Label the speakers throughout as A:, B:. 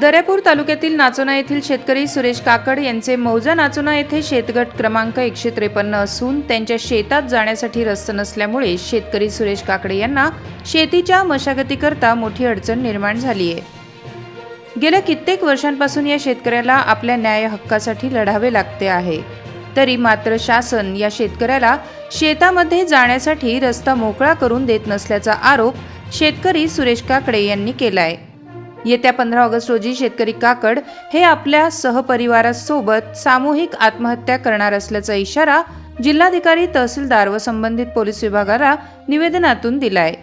A: दर्यापूर तालुक्यातील नाचोना येथील शेतकरी सुरेश काकड यांचे मौजा नाचोना येथे शेतगट क्रमांक एकशे त्रेपन्न असून त्यांच्या शेतात जाण्यासाठी रस्ता नसल्यामुळे शेतकरी सुरेश काकडे यांना शेतीच्या मशागतीकरता मोठी अडचण निर्माण झाली आहे गेल्या कित्येक वर्षांपासून या शेतकऱ्याला आपल्या न्याय हक्कासाठी लढावे लागते आहे. तरी मात्र शासन या शेतकऱ्याला शेतामध्ये जाण्यासाठी रस्ता मोकळा करून देत नसल्याचा आरोप शेतकरी सुरेश काकडे यांनी केलाय. येत्या पंधरा ऑगस्ट रोजी शेतकरी काकड हे आपल्या सहपरिवारासोबत सामूहिक आत्महत्या करणार असल्याचा इशारा जिल्हाधिकारी तहसीलदार व संबंधित पोलीस विभागाला निवेदनातून दिलाय.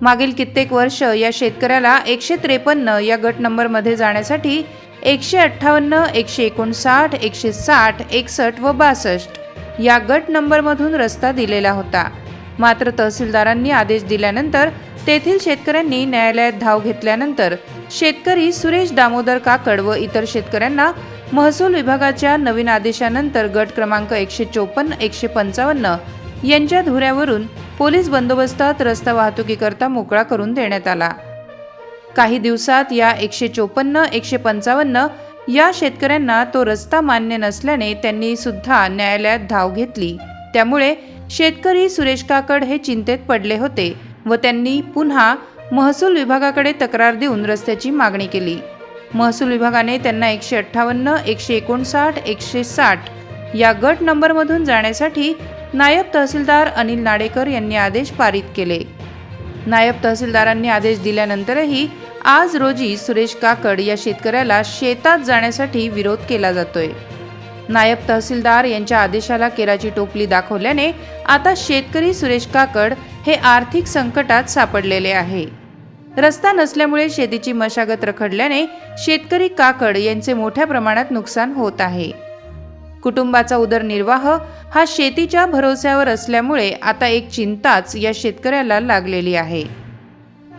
A: मागील कित्येक वर्ष या शेतकऱ्याला एकशे त्रेपन्न या गट नंबरमध्ये जाण्यासाठी एकशे अठ्ठावन्न एकशे एकोणसाठ एकशे साठ एकसष्ट व बासष्ट या गट नंबरमधून रस्ता दिलेला होता. मात्र तहसीलदारांनी आदेश दिल्यानंतर तेथील शेतकऱ्यांनी न्यायालयात धाव घेतल्यानंतर शेतकरी सुरेश दामोदर काकड व इतर शेतकऱ्यांना महसूल विभागाच्या नवीन आदेशानंतर गट क्रमांक एकशे चोपन्न एकशे पंचावन्न यांच्या धुऱ्यावरून पोलीस बंदोबस्तात रस्ता वाहतुकीकरता मोकळा करून देण्यात आला. काही दिवसात या एकशे चोपन्न एकशे पंचावन्न या शेतकऱ्यांना तो रस्ता मान्य नसल्याने त्यांनी सुद्धा न्यायालयात धाव घेतली. त्यामुळे शेतकरी सुरेश काकड हे चिंतेत पडले होते व त्यांनी पुन्हा महसूल विभागाकडे तक्रार देऊन रस्त्याची मागणी केली. महसूल विभागाने त्यांना एकशे अठ्ठावन्न एकशे एकोणसाठ एकशे साठ या गट नंबरमधून जाण्यासाठी नायब तहसीलदार अनिल नाडेकर यांनी आदेश पारित केले. नायब तहसीलदारांनी आदेश दिल्यानंतरही आज रोजी सुरेश काकड या शेतकऱ्याला शेतात जाण्यासाठी विरोध केला जातोय. नायब तहसीलदार यांच्या आदेशाला केराची टोपली दाखवल्याने आता शेतकरी सुरेश काकड हे आर्थिक संकटात सापडलेले आहे. रस्ता नसल्यामुळे शेतीची मशागत रखडल्याने शेतकरी काकड यांचे मोठ्या प्रमाणात नुकसान होत आहे. कुटुंबाचा उदरनिर्वाह हा शेतीच्या भरोस्यावर असल्यामुळे आता एक चिंताच या शेतकऱ्याला लागलेली आहे.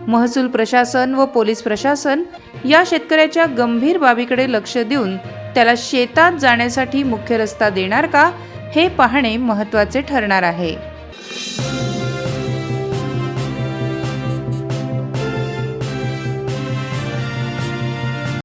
A: महसूल प्रशासन व पोलीस प्रशासन या शेतकऱ्याच्या गंभीर बाबीकडे लक्ष देऊन त्याला शेतात जाण्यासाठी मुख्य रस्ता देणार का हे पाहणे महत्त्वाचे ठरणार आहे.